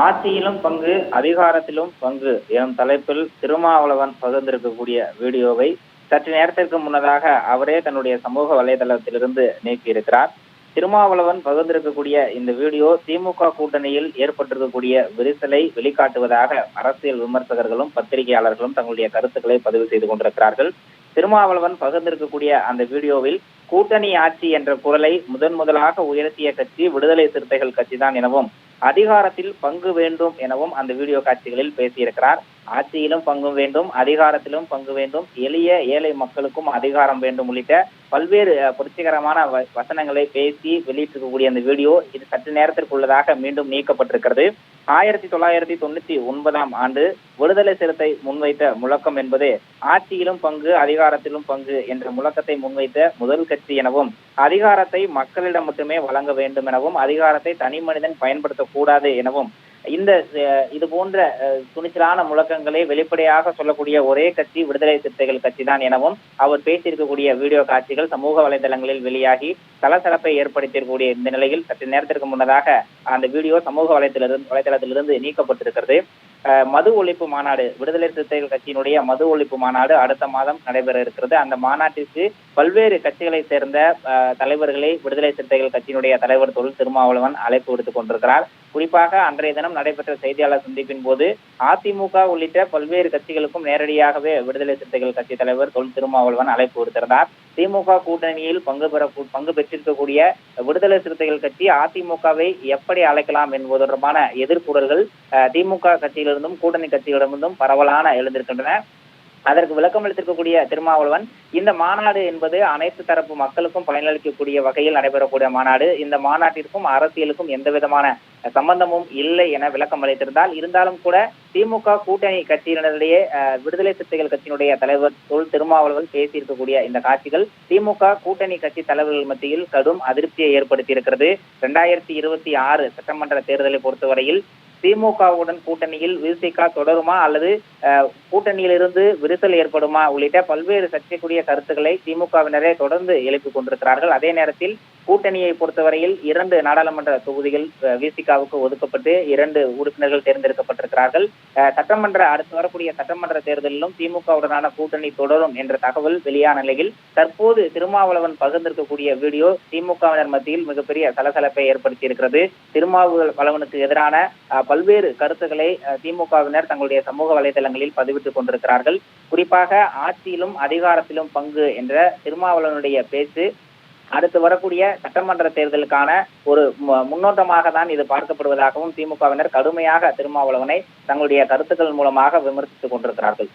ஆட்சியிலும் பங்கு அதிகாரத்திலும் பங்கு எனும் தலைப்பில் திருமாவளவன் பகிர்ந்திருக்கக்கூடிய வீடியோவை சற்று நேரத்திற்கு முன்னதாக அவரே தன்னுடைய சமூக வலைதளத்திலிருந்து நீக்கியிருக்கிறார். திருமாவளவன் பகிர்ந்திருக்கக்கூடிய இந்த வீடியோ திமுக கூட்டணியில் ஏற்பட்டிருக்கக்கூடிய விரிசலை வெளிக்காட்டுவதாக அரசியல் விமர்சகர்களும் பத்திரிகையாளர்களும் தங்களுடைய கருத்துக்களை பதிவு செய்து கொண்டிருக்கிறார்கள். திருமாவளவன் பகிர்ந்திருக்கக்கூடிய அந்த வீடியோவில் கூட்டணி ஆட்சி என்ற குரலை முதன் முதலாக உயர்த்திய கட்சி விடுதலை சிறுத்தைகள் கட்சிதான் எனவும் அதிகாரத்தில் பங்கு வேண்டும் எனவும் அந்த வீடியோ காட்சிகளில் பேசியிருக்கிறார். ஆட்சியிலும் பங்கு வேண்டும் அதிகாரத்திலும் பங்கு வேண்டும். எளிய ஏழை மக்களுக்கும் அதிகாரம் வேண்டும் உள்ளிட்ட பல்வேறு புரட்சிகரமான வ- வசனங்களை பேசி வெளியிட்டிருக்கக்கூடிய அந்த வீடியோ இது சற்று நேரத்திற்குள்ளதாக மீண்டும் நீக்கப்பட்டிருக்கிறது. ஆயிரத்தி தொள்ளாயிரத்தி தொண்ணூத்தி ஒன்பதாம் ஆண்டு விடுதலை சிறுத்தை முன்வைத்த முழக்கம் என்பது ஆட்சியிலும் பங்கு அதிகாரத்திலும் பங்கு என்ற முழக்கத்தை முன்வைத்த முதல் கட்சி எனவும் அதிகாரத்தை மக்களிடம் மட்டுமே வழங்க வேண்டும் எனவும் அதிகாரத்தை தனி மனிதன் பயன்படுத்தக்கூடாது எனவும் இந்த இது போன்ற துணிச்சலான முழக்கங்களை வெளிப்படையாக சொல்லக்கூடிய ஒரே கட்சி விடுதலை சிறுத்தைகள் கட்சி தான் எனவும் அவர் பேசியிருக்கக்கூடிய வீடியோ காட்சிகள் சமூக வலைதளங்களில் வெளியாகி சலசலப்பை ஏற்படுத்தியிருக்கக்கூடிய இந்த நிலையில் சற்று நேரத்திற்கு முன்னதாக அந்த வீடியோ சமூக வலைதளத்திலிருந்து வலைதளத்திலிருந்து நீக்கப்பட்டிருக்கிறது. அஹ், மது ஒழிப்பு மாநாடு விடுதலை சிறுத்தைகள் கட்சியினுடைய மது ஒழிப்பு மாநாடு அடுத்த மாதம் நடைபெற இருக்கிறது. அந்த மாநாட்டிற்கு பல்வேறு கட்சிகளை சேர்ந்த அஹ், தலைவர்களை விடுதலை சிறுத்தைகள் கட்சியினுடைய தலைவர் தொழில் திருமாவளவன் அழைப்பு விடுத்துக் கொண்டிருக்கிறார். குறிப்பாக அன்றைய தினம் நடைபெற்ற செய்தியாளர் சந்திப்பின் போது அதிமுக உள்ளிட்ட பல்வேறு கட்சிகளுக்கும் நேரடியாகவே விடுதலை சிறுத்தைகள் கட்சி தலைவர் தொல் திருமாவளவன் அழைப்பு விடுத்திருந்தார். திமுக கூட்டணியில் பங்கு பெற பங்கு பெற்றிருக்கக்கூடிய விடுதலை சிறுத்தைகள் கட்சி அதிமுகவை எப்படி அழைக்கலாம் என்பது தொடர்பான எதிர்ப்புடல்கள் அஹ், திமுக கட்சியிலிருந்தும் கூட்டணி கட்சிகளிடமிருந்தும் பரவலான எழுந்திருக்கின்றன. அதற்கு விளக்கம் அளித்திருக்கக்கூடிய திருமாவளவன் இந்த மாநாடு என்பது அனைத்து தரப்பு மக்களுக்கும் பயனளிக்கக்கூடிய வகையில் நடைபெறக்கூடிய மாநாடு. இந்த மாநாட்டிற்கும் அரசியலுக்கும் எந்த விதமான சம்பந்தமும் இல்லை என விளக்கம் அளித்திருந்தால் இருந்தாலும் கூட திமுக கூட்டணி கட்சியினரிடையே அஹ், விடுதலை சிறுத்தைகள் கட்சியினுடைய தலைவர் தொல் திருமாவளவன் பேசியிருக்கக்கூடிய இந்த காட்சிகள் திமுக கூட்டணி கட்சி தலைவர்கள் மத்தியில் கடும் அதிருப்தியை ஏற்படுத்தியிருக்கிறது. இரண்டாயிரத்தி இருபத்தி ஆறு சட்டமன்ற தேர்தலை பொறுத்தவரையில் திமுகவுடன் கூட்டணியில் விசிக தொடருமா அல்லது கூட்டணியிலிருந்து விரிசல் ஏற்படுமா உள்ளிட்ட பல்வேறு சர்ச்சைக்குரிய கருத்துக்களை திமுகவினரே தொடர்ந்து எழுப்பிக் கொண்டிருக்கிறார்கள். அதே நேரத்தில் கூட்டணியை பொறுத்தவரையில் இரண்டு நாடாளுமன்ற தொகுதிகள் விசிகாவுக்கு ஒதுக்கப்பட்டு இரண்டு உறுப்பினர்கள் தேர்ந்தெடுக்கப்பட்டிருக்கிறார்கள். அஹ், சட்டமன்ற அடுத்து வரக்கூடிய சட்டமன்ற தேர்தலிலும் திமுகவுடனான கூட்டணி தொடரும் என்ற தகவல் வெளியான நிலையில் தற்போது திருமாவளவன் பகிர்ந்திருக்கக்கூடிய வீடியோ திமுகவினர் மத்தியில் மிகப்பெரிய சலசலப்பை ஏற்படுத்தி இருக்கிறது திருமாவளவனுக்கு எதிரான பல்வேறு கருத்துக்களை திமுகவினர் தங்களுடைய சமூக வலைதளங்களில் பதிவிட்டுக் கொண்டிருக்கிறார்கள். குறிப்பாக ஆட்சியிலும் அதிகாரத்திலும் பங்கு என்ற திருமாவளவனுடைய பேச்சு அடுத்து வரக்கூடிய சட்டமன்ற தேர்தலுக்கான ஒரு முன்னோட்டமாக தான் இது பார்க்கப்படுவதாகவும் திமுகவினர் கடுமையாக திருமாவளவனை தங்களுடைய கருத்துக்கள் மூலமாக விமர்சித்துக் கொண்டிருக்கிறார்கள்.